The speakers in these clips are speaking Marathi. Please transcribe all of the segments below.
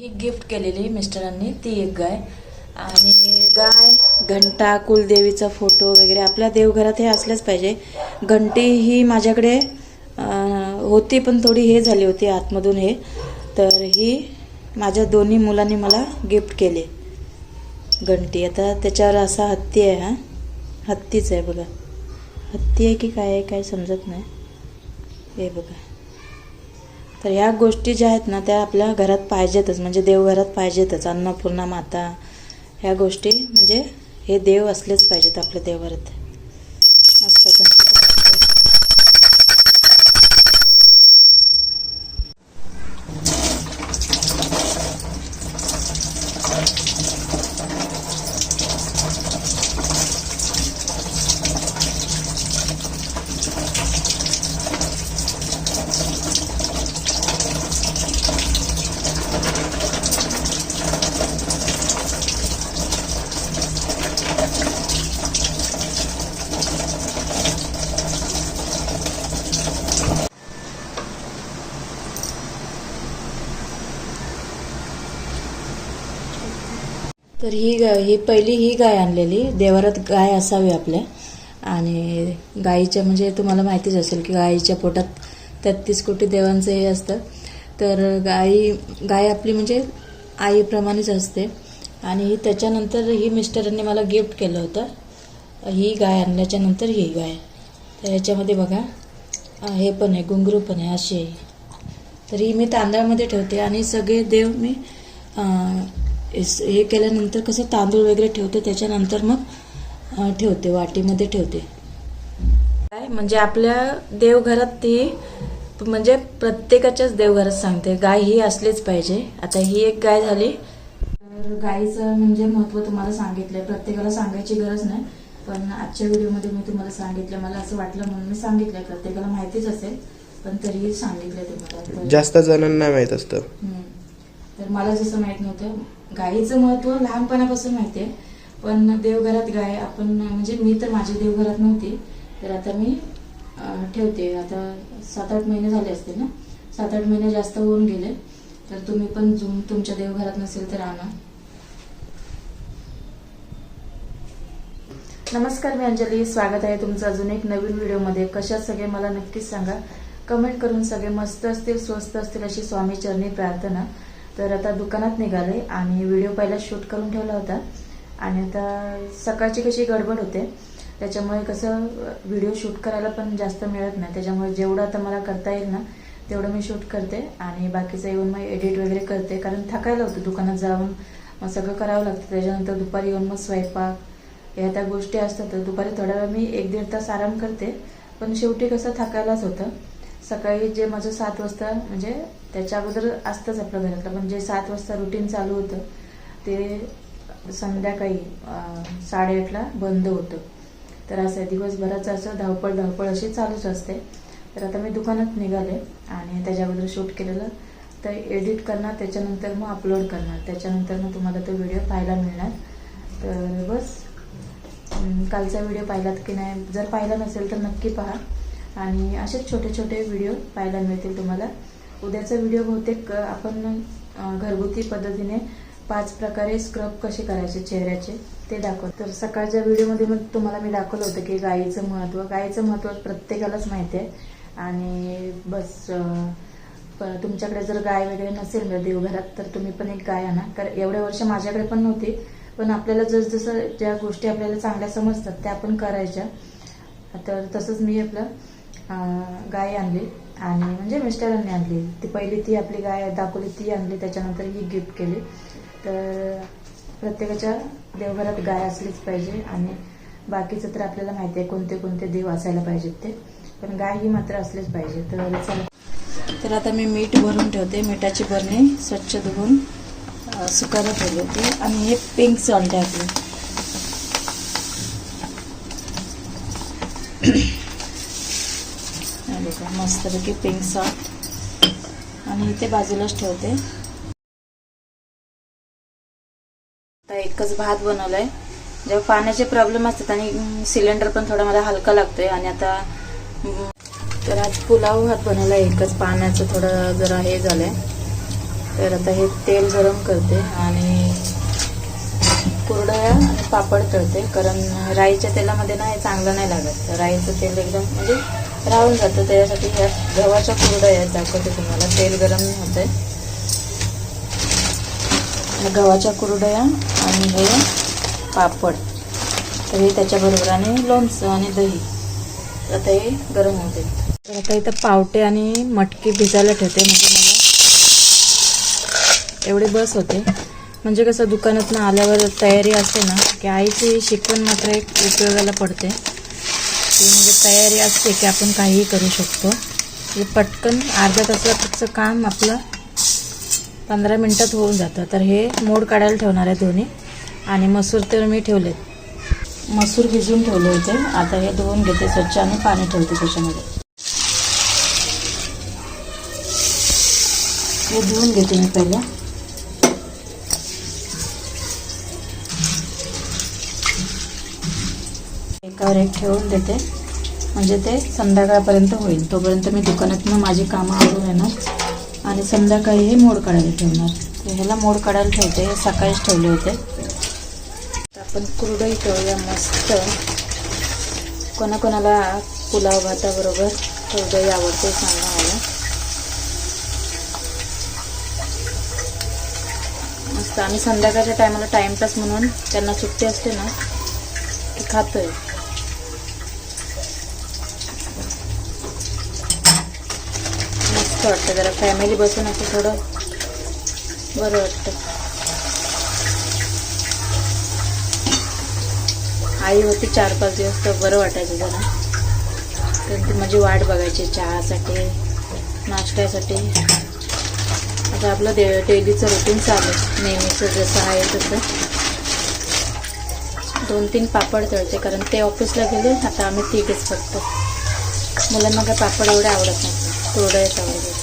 ही गिफ्ट केलेली मिस्टरांनी ती एक गाय. आणि गाय घंटा कुलदेवीचा फोटो वगैरे आपल्या देवघरात हे असलंच पाहिजे. घंटी ही माझ्याकडे होती पण थोडी हे झाली होती आतमधून हे. तर ही माझ्या दोन्ही मुलांनी मला गिफ्ट केले. घंटी. आता त्याच्यावर असा हत्ती आहे हा. हत्तीच आहे बघा. हत्ती आहे की काय आहे काय समजत नाही. हे बघा. तर ह्या गोष्टी ज्या आहेत ना त्या आपल्या घरात पाहिजेतच. म्हणजे देवघरात पाहिजेतच. अन्नपूर्णा माता ह्या गोष्टी म्हणजे हे देव असलेच पाहिजेत आपल्या देवघरात मस्त गणपती तर ही गाय ही पहिली ही गाय आणलेली. देवारात गाय असावी आपल्या. आणि गायीच्या म्हणजे तुम्हाला माहितीच असेल की गाईच्या पोटात तेहतीस कोटी देवांचं हे असतं. तर गाई गाय आपली म्हणजे आईप्रमाणेच असते. आणि ही त्याच्यानंतर ही मिस्टरांनी मला गिफ्ट केलं होतं. ही गाय आणल्याच्या नंतर ही गाय. तर ह्याच्यामध्ये बघा हे पण आहे घुंगरू पण आहे अशी. आहे तर ही मी तांदळामध्ये ठेवते आणि सगळे देव मी हे केल्यानंतर कसं तांदूळ वगैरे ठेवते त्याच्यानंतर मग ठेवते वाटीमध्ये ठेवते. काय? म्हणजे आपल्या देवघरात ती म्हणजे प्रत्येकाच्याच देवघरात सांगते गाय ही असलीच पाहिजे. आता ही एक गाय झाली. तर गायीचं म्हणजे महत्त्व तुम्हाला सांगितलंय. प्रत्येकाला सांगायची गरज नाही. पण आजच्या व्हिडिओमध्ये मी तुम्हाला सांगितलं. मला असं वाटलं म्हणून मी सांगितलंय. प्रत्येकाला माहितीच असेल पण तरीही सांगितलंय तुम्हाला. जास्त जणांना माहीत असतं. तर मला जसं माहीत नव्हतं गायीचं महत्त्व लहानपणापासून माहिती आहे पण देवघरात गाय आपण म्हणजे मी तर माझ्या देवघरात नव्हती तर आता मी ठेवते. आता सात आठ महिने झाले असतील ना? सात आठ महिने जास्त होऊन गेले. तर तुम्ही पण जुम तुमच्या देवघरात नसेल तर आणा. नमस्कार मी अंजली. स्वागत आहे तुमचं अजून एक नवीन व्हिडिओमध्ये. कशात सगळे मला नक्कीच सांगा. कमेंट करून सगळे मस्त असतील स्वस्त असतील अशी स्वामी चरणी प्रार्थना. तर आता दुकानात निघाले. आणि व्हिडिओ पहिला शूट करून ठेवला होता. आणि आता सकाळची कशी गडबड होते त्याच्यामुळे कसं व्हिडिओ शूट करायला पण जास्त मिळत नाही. त्याच्यामुळे जेवढं आता मला करता येईल ना तेवढं मी शूट करते. आणि बाकीचं येऊन मग एडिट वगैरे करते. कारण थकायला होतं दुकानात जाऊन. मग सगळं करावं लागतं. त्याच्यानंतर दुपारी येऊन मग स्वयंपाक या त्या गोष्टी असतात. तर दुपारी थोडा वेळ मी एक दीड तास आराम करते. पण शेवटी कसं थकायलाच होतं. सकाळी जे माझं सात वाजता म्हणजे त्याच्या अगोदर असतंच आपल्या घरातलं पण जे सात वाजता रुटीन चालू होतं ते संध्याकाळी साडेआठला बंद होतं. तर असं आहे, दिवसभराचं असं धावपळ धावपळ अशी चालूच असते. तर आता मी दुकानात निघाले आणि त्याच्या अगोदर शूट केलेलं. तर एडिट करणार त्याच्यानंतर मग अपलोड करणार. त्याच्यानंतर मग तुम्हाला तो व्हिडिओ पाहायला मिळणार. तर बस कालचा व्हिडिओ पाहिलात की नाही? जर पाहिला नसेल तर नक्की पहा. आणि असेच छोटे छोटे व्हिडिओ पाहायला मिळतील तुम्हाला. उद्याचा व्हिडिओ बहुतेक आपण घरगुती पद्धतीने पाच प्रकारे स्क्रब कसे करायचे चेहऱ्याचे ते दाखव तर सकाळच्या व्हिडिओमध्ये मग तुम्हाला मी दाखवलं होतं की गाईचं महत्त्व गाईचं महत्त्व प्रत्येकालाच माहिती आहे. आणि बस प- तुमच्याकडे जर गाय वगैरे नसेल ना देवघरात तर तुम्ही पण एक गाय आणा. कारण एवढ्या वर्ष माझ्याकडे पण नव्हती पण आपल्याला जसजसं ज्या गोष्टी आपल्याला चांगल्या समजतात त्या आपण करायच्या. तर तसंच मी आपलं गाय आणली. आणि म्हणजे मिस्टरांनी आणली. ती पहिली ती आपली गाय दाखवली ती आणली त्याच्यानंतर ही गिफ्ट केली. तर प्रत्येकाच्या देवघरात गाय असलीच पाहिजे आणि बाकीचं तर आपल्याला माहिती आहे कोणते कोणते देव असायला पाहिजेत ते. पण गाय ही मात्र असलीच पाहिजे. तर चला. तर आता मी मीठ भरून ठेवते. मिठाची भरणी स्वच्छ धुवून सुकायला ठेवली होती. आणि हे पिंक सॉल्ट आहे आपलं हे बघा मस्तपैकी पिंक सॉल्ट आणि इथे बाजूलाच ठेवते. आता एकच भात बनवलाय. जेव्हा पाण्याचे प्रॉब्लेम असतात आणि सिलेंडर पण थोडा मला हलका लागतोय आणि आता तर आज पुलाव भात बनवला एकच पाण्याचं थोडं जरा हे झालंय. तर आता हे तेल गरम करते आणि कुरडया आणि पापड तळते. कारण राईच्या तेलामध्ये ना हे चांगलं नाही लागत. तर राईचं तेल एकदम म्हणजे राहून जातं त्याच्यासाठी ह्या गव्हाच्या कुरडया यात दाखवते तुम्हाला. तेल गरम होते गव्हाच्या कुरडया आणि हे पापड. तर हे त्याच्याबरोबर आणि लोणचं आणि दही. आता हे गरम होते तर आता इथं पावटे आणि मटकी भिजायला ठेवते. म्हणजे मला एवढे बस होते. म्हणजे कसं दुकानातनं आल्यावर तयारी असते ना की आईची शिकवण मात्र एक उपयोगाला पडते. ती म्हणजे तयारी असते की आपण काहीही करू शकतो. हे पटकन अर्ध्या तासाचं काम आपलं पंधरा मिनटात होऊन जातं. तर हे मोड काढायला ठेवणार आहे दोन्ही. आणि मसूर तर मी ठेवलेत. मसूर भिजून ठेवले होते. आता हे धुवून घेते स्वच्छ आणि पाणी ठेवते त्याच्यामध्ये. हे धुवून घेते मी पहिल्या डायरेक्ट एक ठेवून देते. म्हणजे ते संध्याकाळपर्यंत होईल. तोपर्यंत मी दुकानातनं माझी कामं आवरून येणार आणि संध्याकाळी हे मोड काढायला ठेवणार. तर ह्याला मोड काढायला ठेवते. हे सकाळीच ठेवले होते. आपण कुरडई ठेवूया मस्त. कोणाकोणाला पुलाव भाताबरोबर कुरडई आवडते सांगा मला. मस्त. आम्ही संध्याकाळच्या टायमाला टाइमपास म्हणून त्यांना सुट्टी असते ना की खातोय. मस्त वाटतं जरा फॅमिली बसून असं थोडं बरं वाटतं. आई होती चार पाच दिवस तर बरं वाटायचं जरा. तर ती माझी वाट बघायची चहासाठी नाश्त्यासाठी. आता आपलं डे डेलीचं रुटीन चालू आहे. नेहमीचं जसं आहे तसं. दोन तीन पापड तळते कारण ते ऑफिसला गेले आता आम्ही तिघेच फक्त. मुलांना काय पापड एवढे आवडत नाही कुरडयाच आवडतं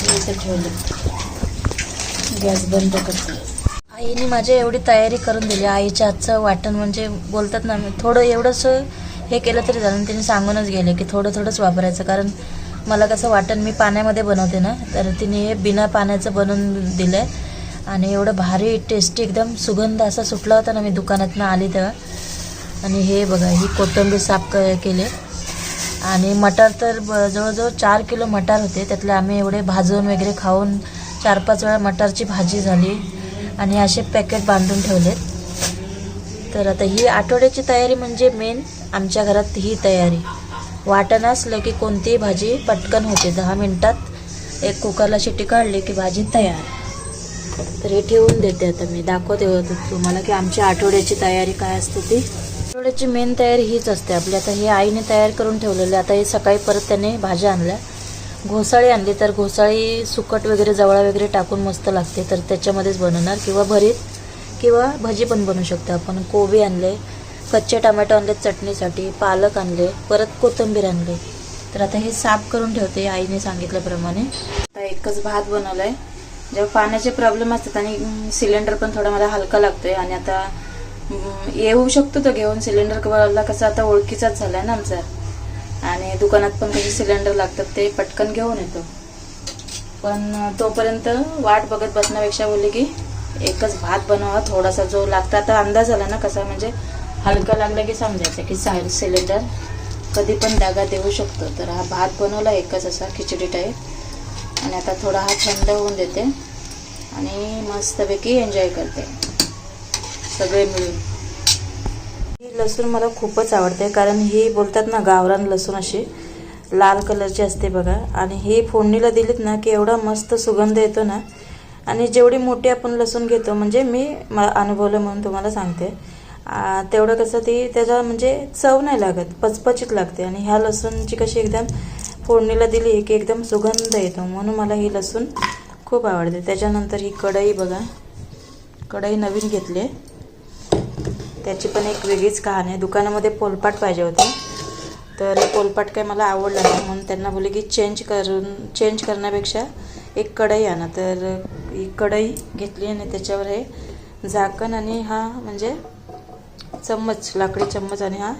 हे इथं ठेवलं. गॅस बंद करते आईने माझी एवढी तयारी करून दिली. आईच्या हातचं वाटण म्हणजे बोलतात ना थोडं एवढंसं हे केलं तरी झालं तिने सांगूनच गेले की थोडं थोडंच वापरायचं. कारण मला कसं वाटण मी पाण्यामध्ये बनवते ना तर तिने हे बिना पाण्याचं बनवून दिलं आहे आणि एवढं भारी टेस्टी एकदम सुगंध असा सुटला होता ना मी दुकानातनं आली तेव्हा. आणि हे बघा ही कोथिंबीर साफ क केले. आणि मटार तर ब- जवळजवळ चार किलो मटार होते. त्यातले आम्ही एवढे भाजून वगैरे खाऊन चार पाच वेळा मटारची भाजी झाली आणि असे पॅकेट बांधून ठेवलेत. तर आता ही आठवड्याची तयारी म्हणजे मेन आमच्या घरात ही तयारी. वाटण असलं की कोणतीही भाजी पटकन होते. दहा मिनटात एक कुकरला शिट्टी काढली की भाजी तयार. तर हे ठेवून देते आता मी. दाखवते तुम्हाला की आमची आठवड्याची तयारी काय असते ती. आठवड्याची मेन तयारी हीच असते आपली. आता हे आईने तयार करून ठेवलेले आता हे सकाळी परत त्याने भाज्या आणल्या. घोसाळी आणली तर घोसाळी सुकट वगैरे जवळा वगैरे टाकून मस्त लागते. तर त्याच्यामध्येच बनवणार किंवा भरीत किंवा भजी पण बनवू शकतो आपण. कोबी आणले कच्चे टमॅटो आणले चटणीसाठी पालक आणले परत कोथिंबीर आणले. तर आता हे साफ करून ठेवते आईने सांगितल्याप्रमाणे. आता एकच भात बनवलाय. जेव्हा पाण्याचे प्रॉब्लेम असतात आणि सिलेंडर पण थोडा मला हलका लागतोय आणि आता येऊ शकतो तो घेऊन. सिलेंडर कसा कसं आता ओळखीचाच झालाय ना आमचा. आणि दुकानात पण कसे सिलेंडर लागतात ते पटकन घेऊन येतो. पण तोपर्यंत वाट बघत बसण्यापेक्षा बोलले की एकच भात बनवा थोडासा. जो लागता आता अंदाज आला ना कसा म्हणजे हलका लागला की समजायचं की साईल सिलेंडर कधी पण दागा देऊ शकतो. तर हा भात बनवला एकच असा खिचडी टाईप आणि आता थोडा हा थंड होऊन देते. आणि मस्तपैकी एन्जॉय करते. सगळे मिळून. ही लसूण मला खूपच आवडते कारण ही बोलतात ना गावरान लसूण अशी लाल कलरची असते बघा. आणि ही फोडणीला दिलीत ना की एवढा मस्त सुगंध येतो ना. आणि जेवढी मोठी आपण लसूण घेतो म्हणजे मी मला अनुभवलं म्हणून तुम्हाला सांगते. तेवढं कसं ती त्याचा म्हणजे चव नाही लागत पचपचीत लागते. आणि ह्या लसूणची कशी एकदम फोडणीला दिली की एकदम सुगंध येतो. म्हणून मला ही लसूण खूप आवडते. त्याच्यानंतर ही कढई बघा. कढई नवीन घेतली आहे. त्याची पण एक वेगळीच कहाणी आहे. दुकानामध्ये पोलपाट पाहिजे होते. तर पोलपाट काही मला आवडला नाही. म्हणून त्यांना बोलले की चेंज करून चेंज करण्यापेक्षा एक कढई आणा. तर ही कढई घेतली आणि त्याच्यावर हे झाकण आणि हा म्हणजे चम्मच लाकडी चम्मच आणि हा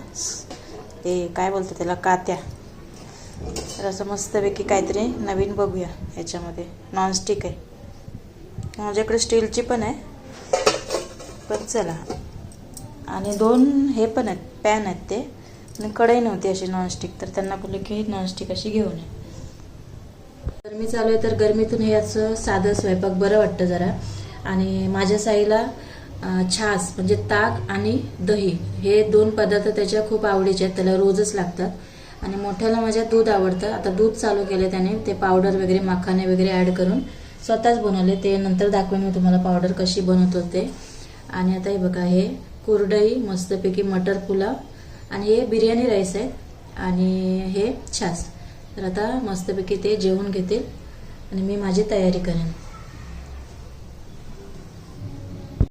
हे काय बोलतात त्याला कात्या. तर असं मस्तपैकी काहीतरी नवीन बघूया ह्याच्यामध्ये नॉनस्टिक आहे. माझ्याकडे स्टीलची पण आहे. पण चला. आणि दोन हे पण आहेत पॅन आहेत ते. आणि कढई नव्हती अशी नॉनस्टिक तर त्यांना बोलले की नॉनस्टिक अशी घेऊन ये. गरमी चालू आहे तर गरमीतून हे असं साधं स्वयंपाक बरं वाटतं जरा. आणि माझ्या साईला छास म्हणजे ताक आणि दही हे दोन पदार्थ त्याच्या खूप आवडीचे आहेत त्याला रोजच लागतात. आणि मोठ्याला माझ्या दूध आवडतं. आता दूध चालू केलं त्याने ते पावडर वगैरे मखाने वगैरे ॲड करून स्वतःच बनवले. ते नंतर दाखवेन मी तुम्हाला पावडर कशी बनवतो ते. आणि आता हे बघा हे कुरडई मस्तपैकी मटर पुलाव आणि हे बिर्याणी राईस आहे. आणि हे छास. तर आता मस्तपैकी ते जेवून घेतील आणि मी माझी तयारी करेन.